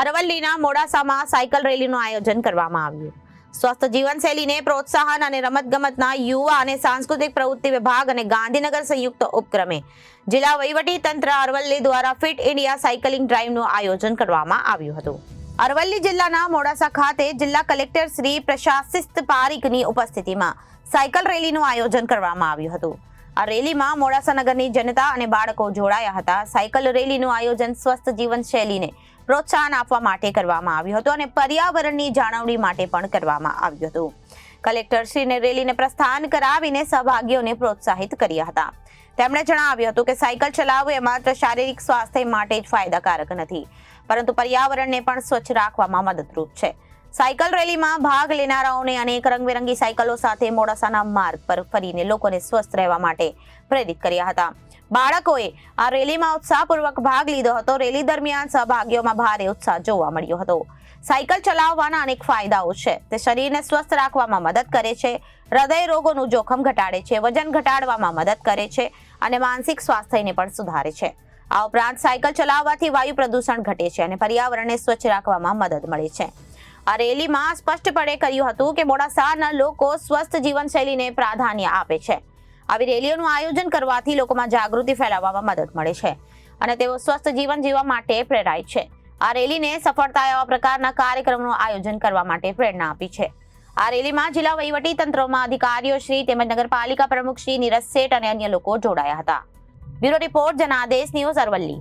અરવલ્લીના મોડાસામાં સાયકલ રેલીનું આયોજન કરવામાં આવ્યું. સ્વસ્થ જીવનશૈલીને પ્રોત્સાહન અને રમતગમતના યુવા અને સાંસ્કૃતિક પ્રવૃત્તિ વિભાગ અને ગાંધીનગર સંયુક્ત ઉપક્રમે જિલ્લા વહીવટી તંત્ર અરવલ્લી દ્વારા ફિટ ઇન્ડિયા સાયકલિંગ ડ્રાઈવનું આયોજન કરવામાં આવ્યું હતું. અરવલ્લી જિલ્લાના મોડાસા ખાતે જિલ્લા કલેક્ટર શ્રી પ્રશાસિત પારીકની ઉપસ્થિતિમાં સાયકલ રેલીનું આયોજન કરવામાં આવ્યું હતું. આ રેલીમાં મોડાસા નગરની જનતા અને બાળકો જોડાયા હતા. સાયકલ રેલીનું આયોજન સ્વસ્થ જીવનશૈલીને પ્રોત્સાહન આપવા માટે કરવામાં આવ્યું હતું અને પર્યાવરણની જાળવણી માટે પણ કરવામાં આવ્યું હતું. કલેક્ટરશ્રીને રેલીને પ્રસ્થાન કરાવીને સહભાગીઓને પ્રોત્સાહિત કર્યા હતા. તેમણે જણાવ્યું હતું કે સાયકલ ચલાવવું એ માત્ર શારીરિક સ્વાસ્થ્ય માટે જ ફાયદાકારક નથી, પરંતુ પર્યાવરણને પણ સ્વચ્છ રાખવામાં મદદરૂપ છે. સાયકલ રેલીમાં ભાગ લેનારાઓને અનેક રંગબેરંગી સાયકલો સાથે મોડાસાના માર્ગ પર ફરીને લોકોને સ્વસ્થ રહેવા માટે પ્રેરિત કર્યા હતા. બાળકોએ આ રેલીમાં ઉત્સાહપૂર્વક ભાગ લીધો હતો. રેલી દરમિયાન સહભાગીઓમાં ભારે ઉત્સાહ જોવા મળ્યો હતો. સાયકલ ચલાવવાના અનેક ફાયદાઓ છે. તે શરીરને સ્વસ્થ રાખવામાં મદદ કરે છે. હૃદય રોગોનું જોખમ ઘટાડે છે. વજન ઘટાડવામાં મદદ કરે છે અને માનસિક સ્વાસ્થ્યને પણ સુધારે છે. આ ઉપરાંત સાયકલ ચલાવવાથી વાયુ પ્રદૂષણ ઘટે છે અને પર્યાવરણને સ્વચ્છ રાખવામાં મદદ મળે છે. આ રેલીમાં સ્પષ્ટપણે કહ્યું હતું કે મોડાસાના લોકો સ્વસ્થ જીવનશૈલીને પ્રાધાન્ય આપે છે. આવી રેલીઓનું આયોજન કરવાથી લોકોમાં જાગૃતિ ફેલાવવામાં મદદ મળે છે અને તેઓ સ્વસ્થ જીવન જીવવા માટે પ્રેરાય છે. આ રેલીને સફળતા એવા પ્રકારના કાર્યક્રમનું આયોજન કરવા માટે પ્રેરણા આપી છે. આ રેલીમાં જિલ્લા વહીવટી તંત્રોમાં અધિકારીઓ શ્રી તેમજ નગરપાલિકા પ્રમુખ શ્રી નીરજ શેઠ અને અન્ય લોકો જોડાયા હતા. Bureau report Janadesh news Aravalli.